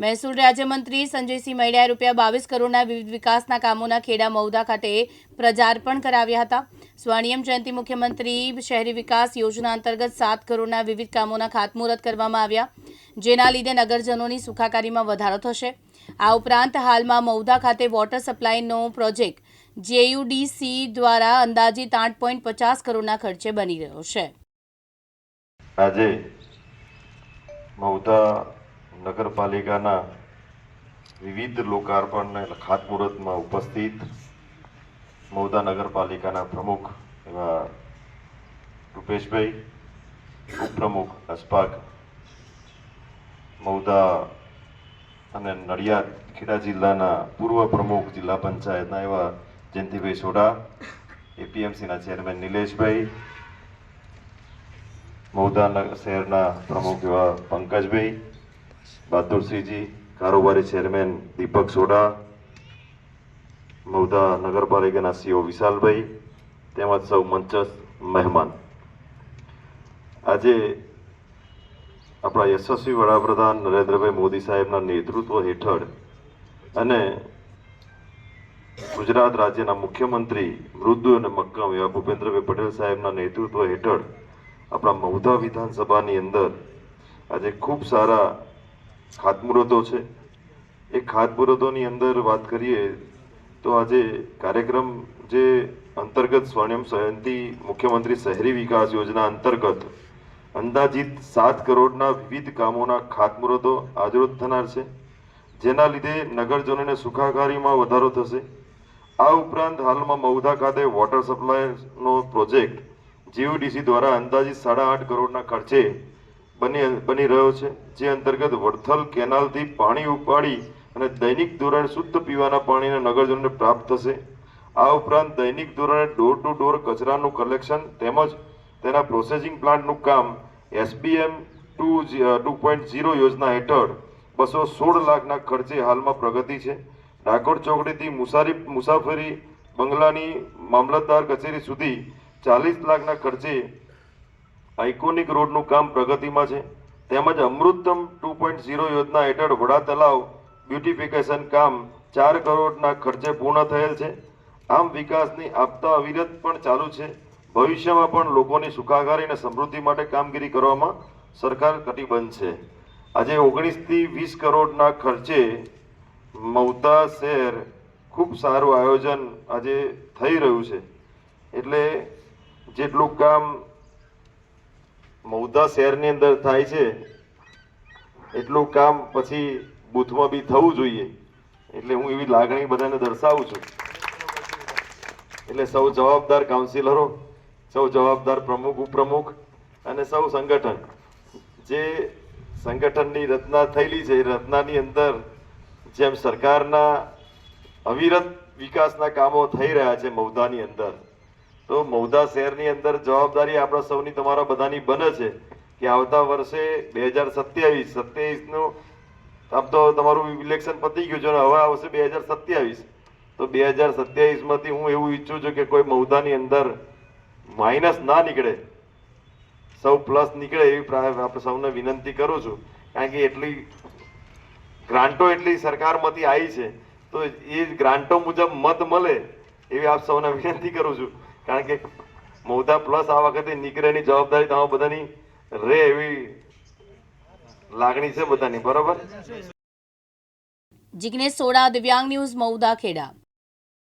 મહેસૂલ રાજ્યમંત્રી સંજયસિંહ મૈડાએ રૂપિયા બાવીસ કરોડના વિવિધ વિકાસના કામોના ખેડા મૌદા ખાતે પ્રજાર્પણ કરાવ્યા હતા. સ્વર્ણિયમ જયંતિ મુખ્યમંત્રી શહેરી વિકાસ યોજના અંતર્ગત સાત કરોડના વિવિધ કામોના ખાતમુહૂર્ત કરવામાં આવ્યા, જેના લીધે નગરજનોની સુખાકારીમાં વધારો થશે. આ ઉપરાંત હાલમાં મૌદા ખાતે વોટર સપ્લાયનો પ્રોજેક્ટ જેયુડીસી દ્વારા અંદાજિત આઠ પોઈન્ટ પચાસ કરોડના ખર્ચે બની રહ્યો છે. આજે મહુધા નગરપાલિકાના વિવિધ લોકાર્પણ અને ખાતમુહૂર્તમાં ઉપસ્થિત મૌદા નગરપાલિકાના પ્રમુખ એવા રૂપેશભાઈ ઉપપ્રમુખ અશફાક મૌદા અને નડિયાદ ખેડા જિલ્લાના પૂર્વ પ્રમુખ જિલ્લા પંચાયતના એવા જયંતિભાઈ સોઢા, એપીએમસીના ચેરમેન નિલેશભાઈ મહુધા શહેરના પ્રમુખ એવા પંકજભાઈ બહાદુરસિંહજી કારોબારી ચેરમેન દીપક સોઢા મહુધા નગરપાલિકાના સીઓ વિશાલભાઈ તેમજ સૌ મંચસ્થ મહેમાન આજે આપણા યશસ્વી વડાપ્રધાન નરેન્દ્રભાઈ મોદી સાહેબના નેતૃત્વ હેઠળ અને ગુજરાત રાજ્યના મુખ્યમંત્રી મૃદુ અને મક્કમ એવા ભૂપેન્દ્રભાઈ પટેલ સાહેબના નેતૃત્વ હેઠળ આપણા મહુધા વિધાનસભાની અંદર આજે ખૂબ સારા ખાતમુહૂર્તો છે. એ ખાતમુહૂર્તોની અંદર વાત કરીએ તો આજે કાર્યક્રમ જે અંતર્ગત સ્વર્ણિમ જયંતિ મુખ્યમંત્રી શહેરી વિકાસ યોજના અંતર્ગત અંદાજિત સાત કરોડના વિવિધ કામોના ખાતમુહૂર્તો આજરોજ થનાર છે. જેના લીધે નગરજનોને સુખાકારીમાં વધારો થશે. આ ઉપરાંત હાલમાં મહુધા ખાતે વોટર સપ્લાયનો પ્રોજેક્ટ જીયુડીસી દ્વારા અંદાજિત સાડા આઠ કરોડના ખર્ચે બની બની રહ્યો છે, જે અંતર્ગત વડથલ કેનાલથી પાણી ઉપાડી અને દૈનિક ધોરણે શુદ્ધ પીવાના પાણીને નગરજનોને પ્રાપ્ત થશે. આ ઉપરાંત દૈનિક ધોરણે ડોર ટુ ડોર કચરાનું કલેક્શન તેમજ તેના પ્રોસેસિંગ પ્લાન્ટનું કામ SBM two two point zero યોજના હેઠળ બસો સોળ લાખના ખર્ચે હાલમાં પ્રગતિ છે. ડાકોર ચોકડીથી મુસારી, મુસાફરી બંગલાની મામલતદાર કચેરી સુધી ચાલીસ લાખના ખર્ચે આઇકોનિક રોડનું કામ પ્રગતિમાં છે. તેમજ અમૃતમ ટુ પોઈન્ટ ઝીરો યોજના હેઠળ વડા તલાવ બ્યુટિફિકેશન કામ ચાર કરોડના ખર્ચે પૂર્ણ થયેલ છે. આમ વિકાસની આપતા અવિરત પણ ચાલુ છે. ભવિષ્યમાં પણ લોકોની સુખાકારી અને સમૃદ્ધિ માટે કામગીરી કરવામાં સરકાર કટિબદ્ધ છે. આજે ઓગણીસથી વીસ કરોડના ખર્ચે મૌતા શહેર ખૂબ સારું આયોજન આજે થઈ રહ્યું છે. એટલે જેટલું કામ મૌદા શહેરની અંદર થાય છે, એટલું કામ પછી બૂથમાં બી થવું જોઈએ. એટલે હું એવી લાગણી બધાને દર્શાવું છું. એટલે સૌ જવાબદાર કાઉન્સિલરો સૌ જવાબદાર પ્રમુખ, ઉપપ્રમુખ અને સૌ સંગઠન. જે સંગઠનની રચના થયેલી છે, એ રચનાની અંદર જેમ સરકારના અવિરત વિકાસના કામો થઈ રહ્યા છે મૌદાની અંદર તો મૌદા શહેરની અંદર જવાબદારી આપણા સૌની, તમારા બધાની બને છે કે આવતા વર્ષે બે હજાર સત્યાવીસ, સત્યાવીસનું આમ તો તમારું ઇલેક્શન પતી ગયું છે અને હવે આવશે બે હજાર સત્યાવીસ. તો બે હજાર સત્યાવીસમાંથી હું એવું ઈચ્છું છું કે કોઈ મૌદાની અંદર માઇનસ ના નીકળે, સૌ પ્લસ નીકળે એવી આપણે સૌને વિનંતી કરું છું. કારણ કે એટલી ગ્રાન્ટો એટલી સરકારમાંથી આવી છે, તો એ ગ્રાન્ટો મુજબ મત મળે એવી આપ સૌને વિનંતી કરું છું. કારણ કે મોદા પ્લસ આ વખતે નીકળેની જવાબદારી તમારા બધાની રે એવી લાગણી છે બધાની, બરોબર? જિગ્નેશ સોડા, દિવ્યાંગ ન્યૂઝ મૌદા ખેડા.